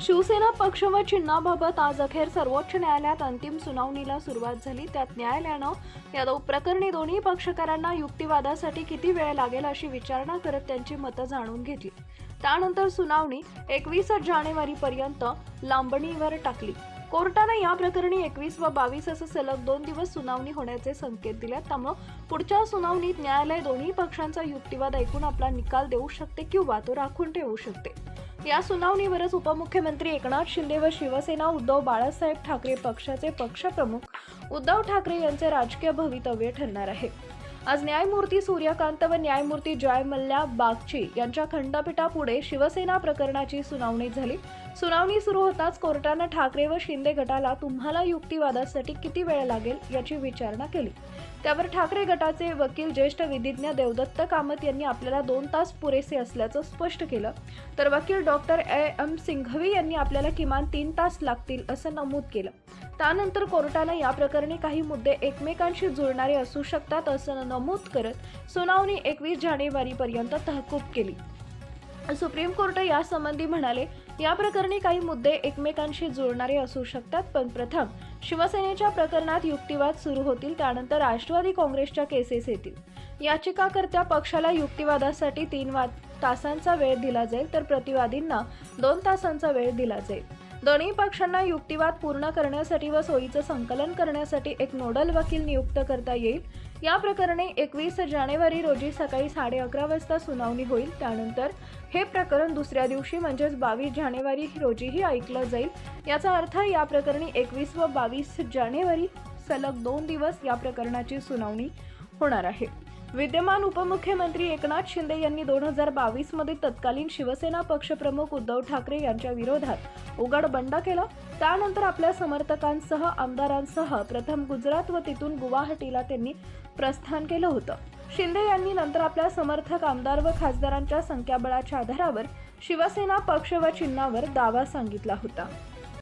शिवसेना पक्ष व चिन्हाबाबत आज अखेर सर्वोच्च न्यायालयात अंतिम सुनावणीला सुरुवात झाली. त्यात न्यायालयानं या दो प्रकरणी दोन्ही पक्षकारांना युक्तिवादासाठी किती वेळ लागेल अशी विचारणा करत त्यांची मतं जाणून घेतली. त्यानंतर सुनावणी एकवीस जानेवारीपर्यंत लांबणीवर टाकली. कोर्टानं या प्रकरणी एकवीस व बावीस असं सलग दोन दिवस सुनावणी होण्याचे संकेत दिले त्यामुळं पुढच्या सुनावणीत न्यायालय दोन्ही पक्षांचा युक्तिवाद ऐकून आपला निकाल देऊ शकते किंवा तो राखून ठेवू शकते. या सुनावणीवरच उपमुख्यमंत्री एकनाथ शिंदे व शिवसेना उद्धव बाळासाहेब ठाकरे पक्षाचे पक्षप्रमुख उद्धव ठाकरे यांचे राजकीय भवितव्य ठरणार आहे. आज न्यायमूर्ती सूर्यकांत व न्यायमूर्ती जय मल्ल्या बागची यांच्या खंडपीठापुढे शिवसेना प्रकरणाची सुनावणी झाली. सुनावणी सुरू होताच कोर्टानं ठाकरे व शिंदे गटाला तुम्हाला युक्तिवादासाठी किती वेळ लागेल याची विचारणा केली. त्यावर ठाकरे गटाचे वकील ज्येष्ठ विधिज्ञ देवदत्त कामत यांनी आपल्याला दोन तास पुरेसे असल्याचं स्पष्ट केलं. तर वकील डॉक्टर ए एम सिंघवी यांनी आपल्याला किमान तीन तास लागतील असं नमूद केलं. त्यानंतर कोर्टानं या प्रकरणी काही मुद्दे एकमेकांशी जुळणारे असू शकतात असं नमूद करत सुनावणी एकवीस जानेवारीपर्यंत तहकूब केली. सुप्रीम कोर्ट यासंबंधी म्हणाले या प्रकरणी काही मुद्दे एकमेकांशी जुळणारे असू शकतात पण प्रथम शिवसेनेच्या प्रकरणात युक्तिवाद सुरू होतील त्यानंतर राष्ट्रवादी काँग्रेसच्या केसेस येतील. याचिकाकर्त्या पक्षाला युक्तिवादासाठी तीन वा तासांचा वेळ दिला जाईल तर प्रतिवादींना दोन तासांचा वेळ दिला जाईल. दोन्ही पक्षांना युक्तिवाद पूर्ण करण्यासाठी व सोयीचं संकलन करण्यासाठी एक नोडल वकील नियुक्त करता येईल. या प्रकरणी एकवीस जानेवारी रोजी सकाळी साडे अकरा वाजता सुनावणी होईल. त्यानंतर हे प्रकरण दुसऱ्या दिवशी म्हणजेच बावीस जानेवारी रोजीही ऐकलं जाईल. याचा अर्थ या प्रकरणी एकवीस व बावीस जानेवारी सलग दोन दिवस या प्रकरणाची सुनावणी होणार आहे. विद्यमान उपमुख्यमंत्री एकनाथ शिंदे यांनी दोन हजार बावीसमध्ये तत्कालीन शिवसेना पक्षप्रमुख उद्धव ठाकरे यांच्या विरोधात उघड बंड केला. त्यानंतर आपल्या समर्थकांसह आमदारांसह प्रथम गुजरात व तिथून गुवाहाटीला त्यांनी प्रस्थान केलं होतं. शिंदे यांनी नंतर आपल्या समर्थक आमदार व खासदारांच्या संख्याबळाच्या आधारावर शिवसेना पक्ष व चिन्हावर दावा सांगितला होता.